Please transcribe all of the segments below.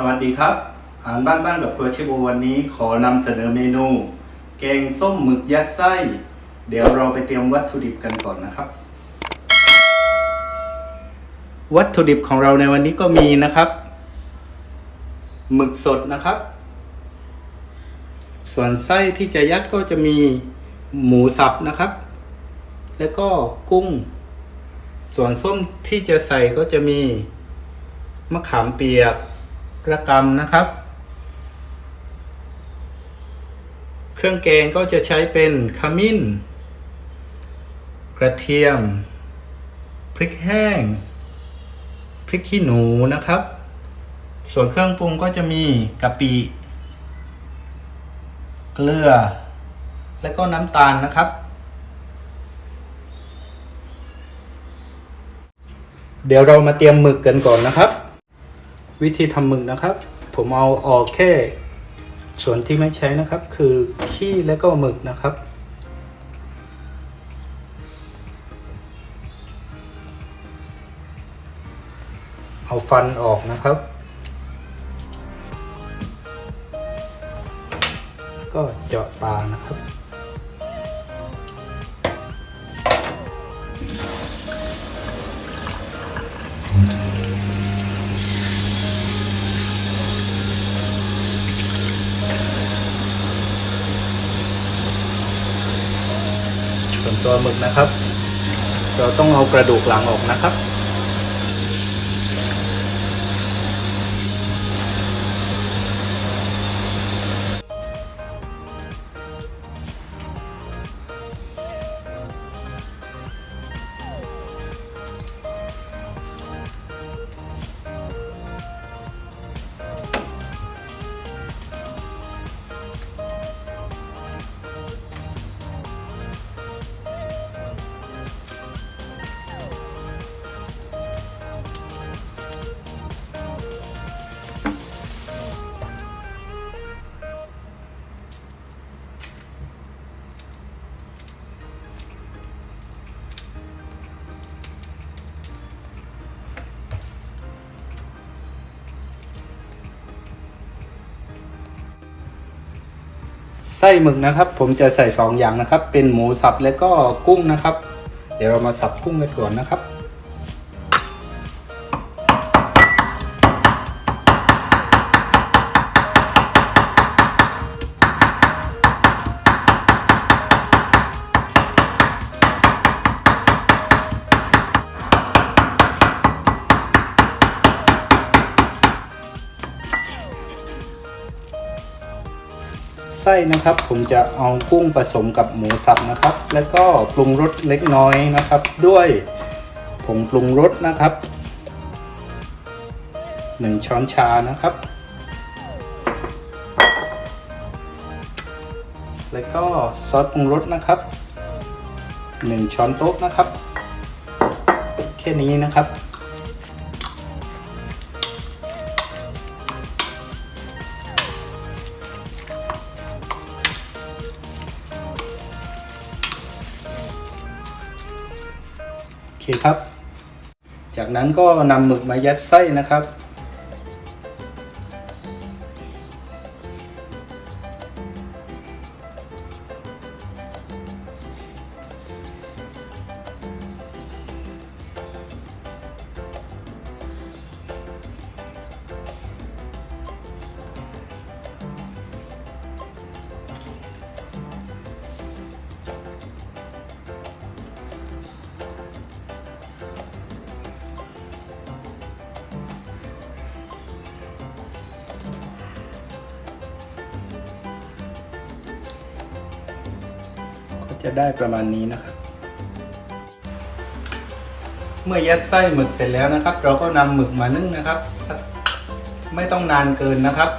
สวัสดีครับอาหารบ้านบ้านกับครัวเชฟโอวันนี้ขอนำเสนอเมนู แกงส้มหมึกยัดไส้ เดี๋ยวเราไปเตรียมวัตถุดิบกันก่อนนะครับ วัตถุดิบของเราในวันนี้ก็มีนะครับหมึกสดนะครับ ส่วนไส้ที่จะยัดก็จะมีหมูสับนะครับ แล้วก็กุ้ง ส่วนส้มที่จะใส่ก็จะมีมะขามเปียก ระกำนะครับ เครื่องแกงก็จะใช้เป็นขมิ้น กระเทียม พริกแห้ง พริกขี้หนูนะครับ ส่วนเครื่องปรุงก็จะมีกะปิเกลือ และก็น้ำตาลนะครับ เดี๋ยวเรามาเตรียมหมึกกันก่อนนะครับ วิธีทำหมึกนะครับ ผมเอาออกแค่ส่วนที่ไม่ใช้นะครับ คือขี้และก็หมึกนะครับ เอาฟันออกนะครับแล้วก็เจาะตานะครับ ส่วนตัวหมึกนะครับ เราต้องเอากระดูกหลังออกนะครับ ไส้หมึกนะครับ ผมจะใส่สองอย่างนะครับ เป็นหมูสับและก็กุ้งนะครับ เดี๋ยวเรามาสับกุ้งกันก่อนนะครับ ส้นะครับ ผมจะเอากุ้งผสมกับหมูสับนะครับ แล้วก็ปรุงรสเล็กน้อยนะครับ ด้วยผงปรุงรสนะครับหนึ่งช้อนชานะครับ แล้วก็ซอสปรุงรสนะครับหนึ่งช้อนโต๊ะนะครับ แค่นี้นะครับ เคครับ จากนั้นก็นำหมึกมายัดไส้นะครับ จะได้ประมาณนี้นะครับ เมื่อยัดไส้หมึกเสร็จแล้วนะครับ เราก็นำหมึกมานึ่งนะครับ ไม่ต้องนานเกินนะครับ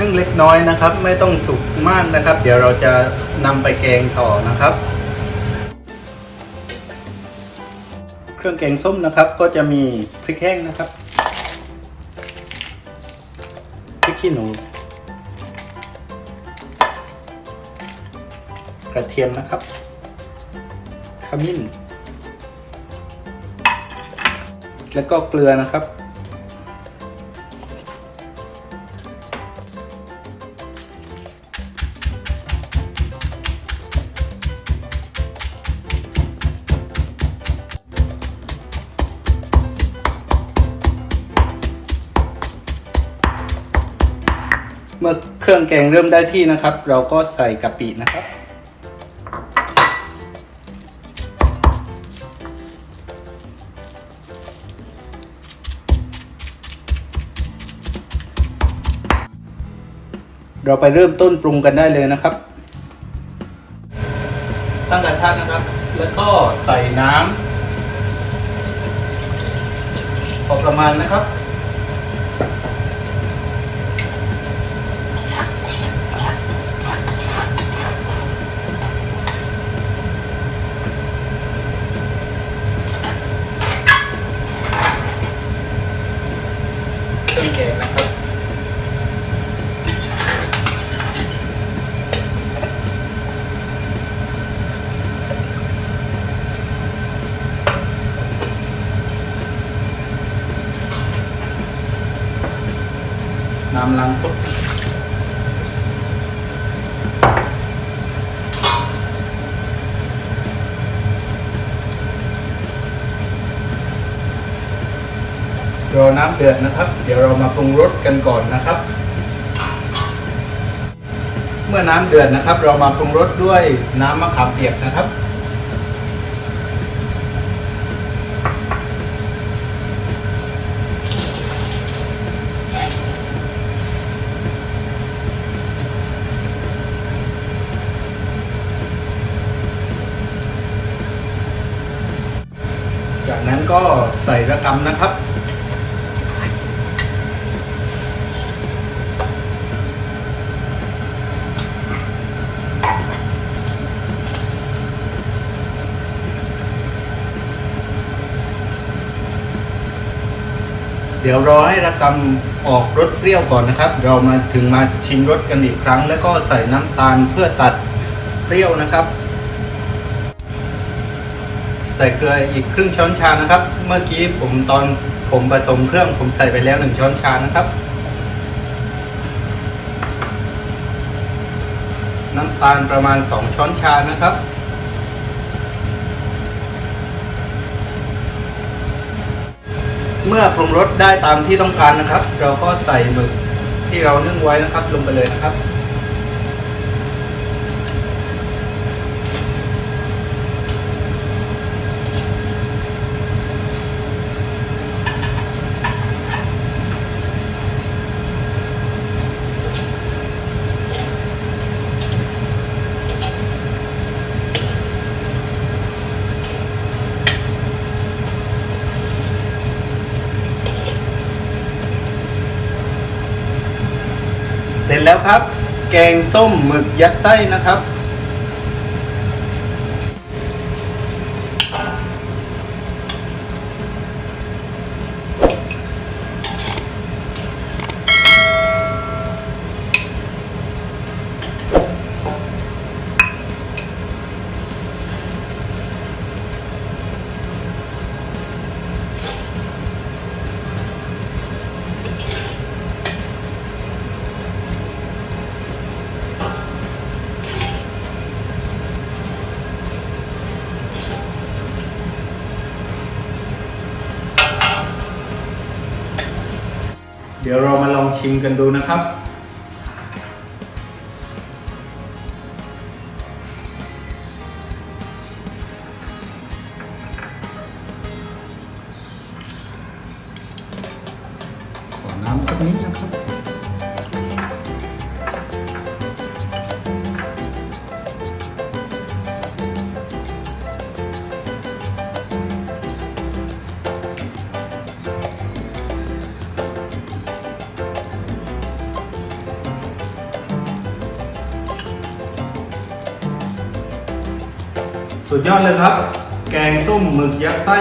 นึ่งเล็กน้อยนะครับ ไม่ต้องสุกมากนะครับ เดี๋ยวเราจะนำไปแกงต่อนะครับ เครื่องแกงส้มนะครับ ก็จะมีพริกแห้งนะครับพริกขี้หนู กระเทียมนะครับขมิ้น แล้วก็เกลือนะครับ เครื่องแกงเริ่มได้ที่นะครับ เราก็ใส่กะปินะครับ เราไปเริ่มต้นปรุงกันได้เลยนะครับ ตั้งกระทะนะครับ แล้วก็ใส่น้ำพอประมาณนะครับ เครื่องแกงนะครับน้ำล้าง รอน้ำเดือดนะครับ เดี๋ยวเรามาปรุงรสกันก่อนนะครับ เมื่อน้ำเดือดนะครับ เรามาปรุงรสด้วยน้ำมะขามเปียกนะครับ จากนั้นก็ใส่ระกำนะครับ เดี๋ยวรอให้ระกำออกรสเปรี้ยวก่อนนะครับ เรามาถึงมาชิมรสกันอีกครั้ง แล้วก็ใส่น้ำตาลเพื่อตัดเปรี้ยวนะครับ ใส่เกลืออีกครึ่งช้อนชานะครับ เมื่อกี้ผมตอนผมผสมเครื่องผมใส่ไปแล้วหนึ่งช้อนชานะครับ น้ำตาลประมาณ 2 ช้อนชานะครับ เมื่อปรุงรสได้ตามที่ต้องการนะครับ เราก็ใส่หมึกที่เรานึ่งไว้นะครับ ลงไปเลยนะครับ เสร็จแล้วครับ แกงส้มหมึกยัดไส้นะครับ เดี๋ยวเรามาลองชิมกันดูนะครับ ขอน้ำสักนิดนะครับ สุดยอดเลยครับ แกงส้มหมึกยัดไส้